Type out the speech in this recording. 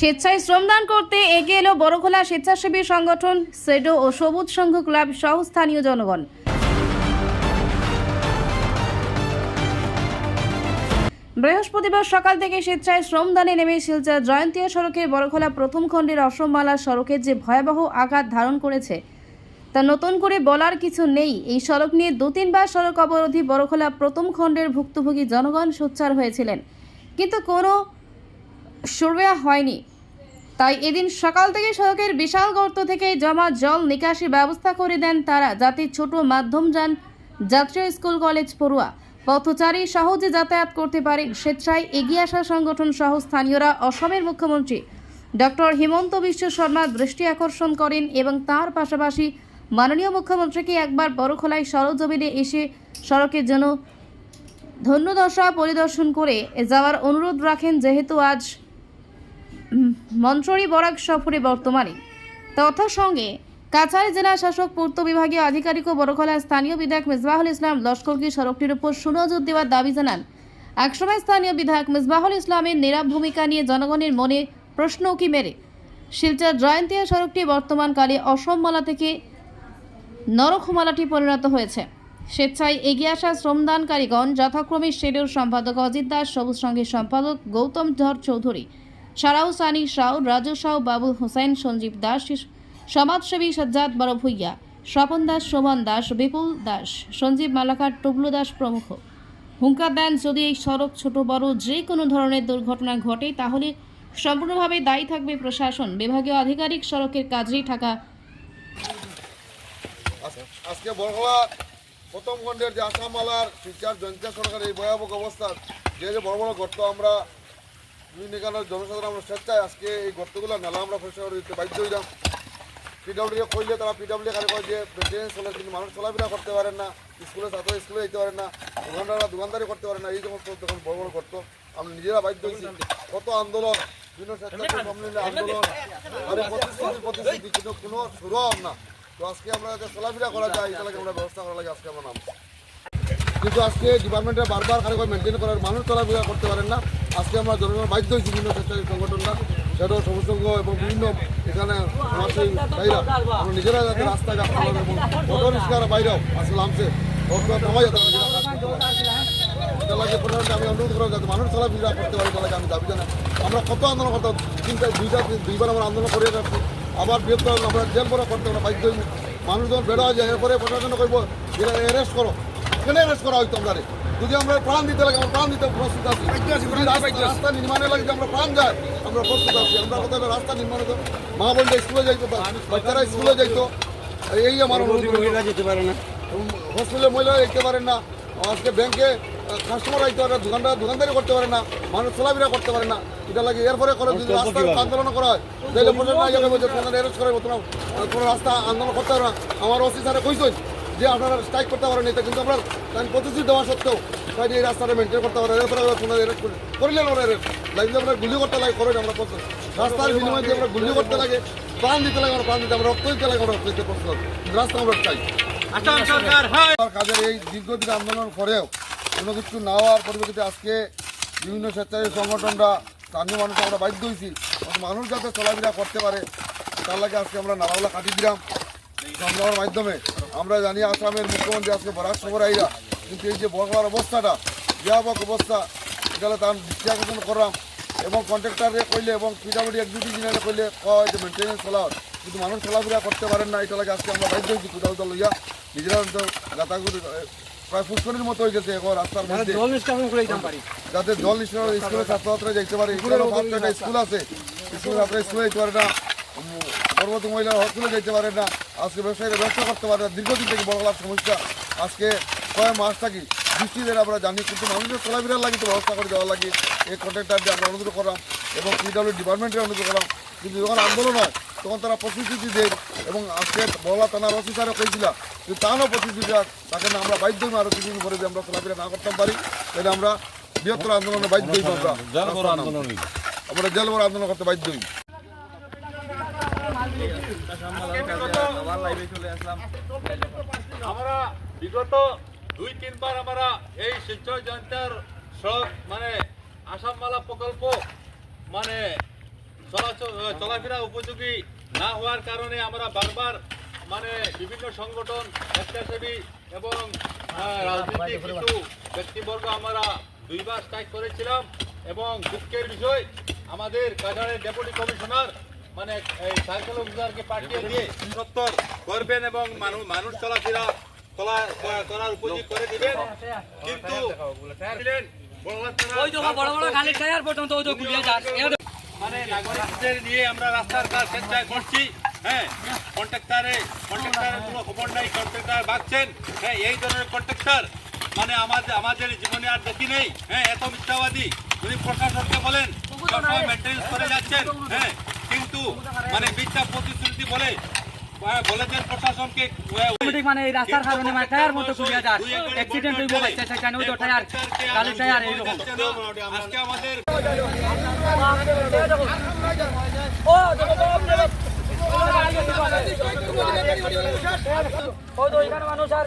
স্বেচ্ছায় শ্রমদান করতে এগিয়ে এলো বড়খোলা স্বেচ্ছাসেবী সংগঠন, সেডো ও সবুজ সংঘ ক্লাব সহ স্থানীয় জনগণ। বৃহস্পতিবার সকাল থেকে স্বেচ্ছায় শ্রমদানে নেমে শিলচর জয়ন্তিয়া সড়কের বড়খোলা প্রথম খণ্ডের অসমমালা সড়কের যে ভয়াবহ আঘাত ধারণ করেছে, তা নতুন করে বলার কিছু নেই। এই সড়ক নিয়ে দু তিনবার সড়ক অবরোধী বড়খোলা প্রথম খণ্ডের ভুক্তভোগী জনগণ সোচ্চার হয়েছিলেন। কিন্তু কোনো সুরবেয়া হয়নি। তাই এদিন সকাল থেকে সড়কের বিশাল গর্ত থেকে জমা জল নিকাশি ব্যবস্থা করে দেন তারা। যাতে ছোট মাধ্যম যান জাতীয় স্কুল, কলেজ পড়ুয়া। পথচারী সহজে যাতায়াত করতে পারে। স্বেচ্ছায় এগিয়ে আসা সংগঠন সহ স্থানীয়রা অসমের মুখ্যমন্ত্রী ডক্টর হিমন্ত বিশ্ব শর্মা দৃষ্টি আকর্ষণ করেন এবং তার পাশাপাশি মাননীয় মুখ্যমন্ত্রীকে একবার বড়খোলায় সরজমিনে এসে সড়কের জন্য ধন্যদশা পরিদর্শন করে যাওয়ার অনুরোধ রাখেন। যেহেতু আজ উম, মন্ত্রী বরাক সফরে বর্তমানে। তথাসঙ্গে কাছাড় জেলা শাসক পূর্ত বিভাগীয় আধিকারিক ও বড়খলা স্থানীয় বিধায়ক মিসবাহুল ইসলাম লস্করকে সড়কটির উপর সুনজর দেওয়ার দাবি জানান। একসময় স্থানীয় বিধায়ক মিসবাহুল ইসলামের নীরব ভূমিকা নিয়ে জনগণের মনে প্রশ্ন উকি মেরে। শিলচর জয়ন্তিয়া সড়কটি বর্তমানকালে অসমমালা থেকে নরকমালাটি পরিণত হয়েছে। স্বেচ্ছায় এগিয়ে আসা শ্রমদানকারীগণ যথাক্রমে শেডের সম্পাদক অজিত দাস সবুজ সংঘের সম্পাদক গৌতম ধর চৌধুরী সারাউ সানি সাউ, রাজু সাউ, বাবুল হোসেন, সঞ্জীব দাস, সমাজসেবী সজ্জাদ বড় ভুইয়া স্বপন দাস শোভন দাস, বিপুল দাস, সঞ্জীব মালাকার, টুবলু দাস প্রমুখ। হুঙ্কার দেন, যদি এই সড়ক ছোট বড় যে কোনো ধরনের দুর্ঘটনা ঘটে, তাহলে সম্পূর্ণভাবে দায়ী থাকবে প্রশাসন। বিভাগীয় আধিকারিক সড়কের কাজেই থাকা আজকে বড়গলা প্রথম খণ্ডের যে আসামালার সরকার এই ভয়াবহ অবস্থা যে যে বড় বড় গর্ত আমরা বিভিন্ন জনসাধারণ আমরা স্বেচ্ছায় আজকে এই গর্তগুলো নালা আমরা পরিষ্কার দিতে বাধ্য হইলাম। পিডাব্লিউ কইলে তারা পিডাব্লিউ কারে কয় যে কিন্তু মানুষ চলাফেরা করতে পারেন না, স্কুলে ছাত্র স্কুলে যেতে পারেন না, দোকানদাররা দোকানদারি করতে পারেন না, এই যখন বড় বড় গর্ত। আমরা নিজেরা বাধ্য হয়েছি। কত আন্দোলন, বিভিন্ন স্বেচ্ছাসেবী আন্দোলন, আরও প্রতিশ্রুতি প্রতিশ্রুতি, কিন্তু কোনো শুরু না। তো আজকে আমরা যাতে চলাফেরা করা যায় এটা লাগে আমরা ব্যবস্থা করা লাগে আজকে আমরা নাম কিন্তু আজকে ডিপার্টমেন্টে বারবার কারে মেনটেন করার, মানুষ চলাফেরা করতে পারেন না। আজকে আমরা জনগণ বাধ্য হয়েছি বিভিন্ন স্বেচ্ছাসেবী সংগঠনরা সেটা সবুজ এবং বিভিন্ন এখানে আমরা নিজেরা যাতে রাস্তাঘাট চালান এবং অটো বাইরেও আজকে নামছে। নামাই যাতে আমি অনুরোধ করব যাতে মানুষ চলাফেরা করতে পারে লাগে আমি দাবি জানাই। আমরা কত আন্দোলন করতাম, তিনটা, দুইটা, দুইবার আমরা আন্দোলন করে যাচ্ছি। আবার বৃহত্তর আমরা জেল ভরা করতে আমরা বাধ্য হইব মানুষ যখন বেড়া যায়, এরপরে প্রশাসন করব এরা অ্যারেস্ট করো। অ্যারেস্ট করা হইতো আমরা যদি আমরা প্রাণ দিতে লাগে আমরা প্রাণ দিতে প্রস্তুত আছি। রাস্তা- নির্মাণের লাগে আমরা প্রাণ যায় আমরা প্রস্তুত আছি। আমরা কোথাও রাস্তা নির্মাণ হতো মা স্কুলে যাইতো বাচ্চারা স্কুলে যাইতো এই আমার মহিলা যেতে পারে না। হসপিটালে মহিলারা যেতে পারেন না। আজকে ব্যাংকে কাস্টমার আইতে পারে দোকানদার দোকানদারি করতে পারে না। মানুষ চলাফেরা করতে পারে না। এটা লাগে এরপরে করে যদি রাস্তা আন্দোলন করা হয় তাহলে প্রশাসন না যাবে অ্যারেস্ট করে তোমরা কোনো রাস্তা আন্দোলন করতে পারে না। আমার স্যারে কইছেন যে আপনারা স্ট্রাইক করতে পারেন এটা কিন্তু আপনার তাই প্রতিশ্রুতি দেওয়া সত্ত্বেও তাই এই রাস্তাটা মেনটেন করতে পারে এরপরে করিলেন ওরা লাগলে আমরা গুলি করতে লাগে করেন আমরা রাস্তার বিনিময়ে যে আমরা গুলি করতে লাগে প্রাণ দিতে লাগে আমরা প্রাণ দিতে আমরা রক্ত দিতে লাগে আমরা রক্ত দিতে প্রস্তুত রাস্তা আমরা চাই। কাজের এই দীর্ঘদিন আন্দোলন করেও কোনো কিছু না হওয়ার পরিপ্রেক্ষিতে আজকে বিভিন্ন স্বেচ্ছাসেবী সংগঠনরা স্থানীয় মানুষ আমরা বাধ্য হয়েছি। মানুষ যাতে চলাফেরা করতে পারে তার লাগে আজকে আমরা নালাগুলা কাটিয়ে দিলাম। সংগ্রামের মাধ্যমে। আমরা জানি আসামের মুখ্যমন্ত্রী আজকে বরাক সবর আইরা কিন্তু এই যে বড় অবস্থাটা ব্যাপক অবস্থা এগুলো তার দৃষ্টি আকর্ষণ করলাম। এবং কন্ট্রাক্টারে কইলে এবং পিডাব্লিউডি এক্সিকিউটিভ কইলে কয় যে মেনটেন্যান্স চলা কিন্তু মানুষ চলাফেরা করতে পারেন না এটা লাগে আজকে আমরা বাধ্য হয়েছি কোথাও কোথাও লইয়া। নিজেরা তো গাতাগুড়ি প্রায় পুষ্করির মতো হয়ে গেছে এখন রাস্তার মধ্যে। যাতে জল নিষ্কাশন স্কুলের ছাত্রছাত্রীরা যাইতে পারে। স্কুল আছে। স্কুলের ছাত্ররা স্কুলে যেতে পারে না। উম, গর্ভবতী মহিলারা হসপিটালে যেতে পারে না। আজকে ব্যবসায়ীরা ব্যবসা করতে পারে না। দীর্ঘদিন থেকে বড় লাভ সমস্যা। আজকে কয় মাস থাকি বৃষ্টি দিয়ে আমরা জানি কিন্তু মানুষের চলাফেরার লাগে তো ব্যবস্থা করে দেওয়া লাগে। এই কন্ট্রাক্টার দিয়ে আমরা অনুরোধ করলাম এবং পিডব্লিউ ডিপার্টমেন্টের অনুরোধ করলাম। কিন্তু যখন আন্দোলন হয় তখন তারা প্রতিশ্রুতি দেয় এবং আজকে বড়লা থানার অফিস স্যারও কইছিল কিন্তু তারও প্রতিশ্রুতি তাকে না আমরা বাধ্য হই আরও কিছুদিন পরে যে আমরা চলাফেরা না করতে পারি তাহলে আমরা বৃহত্তর আন্দোলনে বাধ্য হইব আমরা। আমরা জেল বড় আন্দোলন করতে বাধ্য হই আমরা বিগত দুই, তিনবার আমরা এই শিলচর জয়ন্তার সড়ক মানে আসামমালা প্রকল্প মানে চলাফেরা উপযোগী না হওয়ার কারণে আমরা বারবার মানে বিভিন্ন সংগঠন, স্বেচ্ছাসেবী এবং রাজনৈতিক কিছু ব্যক্তিবর্গ আমরা দুইবার স্ট্রাইক করেছিলাম এবং দুঃখের বিষয়, আমাদের কাছাড়ের ডেপুটি কমিশনার মানে এই সার্কেল অফিসারকে পাঠিয়ে দিয়ে সত্তর করবেন এবং মানুষ মানুষ চলাফেরা চলা করার উপযোগী করে দিবেন। কিন্তু মানে নাগরিকদের নিয়ে আমরা রাস্তার কাজ করছি। হ্যাঁ কন্ট্রাক্টারে কন্ট্রাক্টারের কোনো খবর নাই কন্ট্রাক্টার ভাগছেন। হ্যাঁ এই ধরনের কন্ট্রাক্টার মানে আমাদের আমাদের জীবনে আর দেখি নেই। হ্যাঁ এত মিথ্যাবাদী। উনি প্রশাসনকে বলেন মেনটেন্স করে যাচ্ছেন হ্যাঁ কিন্তু মানে মিথ্যা প্রতিশ্রুতি বলে বলেছেন প্রশাসনকে মানে এই রাস্তার কারণে মানে টায়ার মতো গুলিয়ে যাস অ্যাক্সিডেন্ট হইব বাচ্চা সেখানে ওই টায়ার গাড়ির টায়ার এইরকম আজকে আমাদের ওই মানুষ আর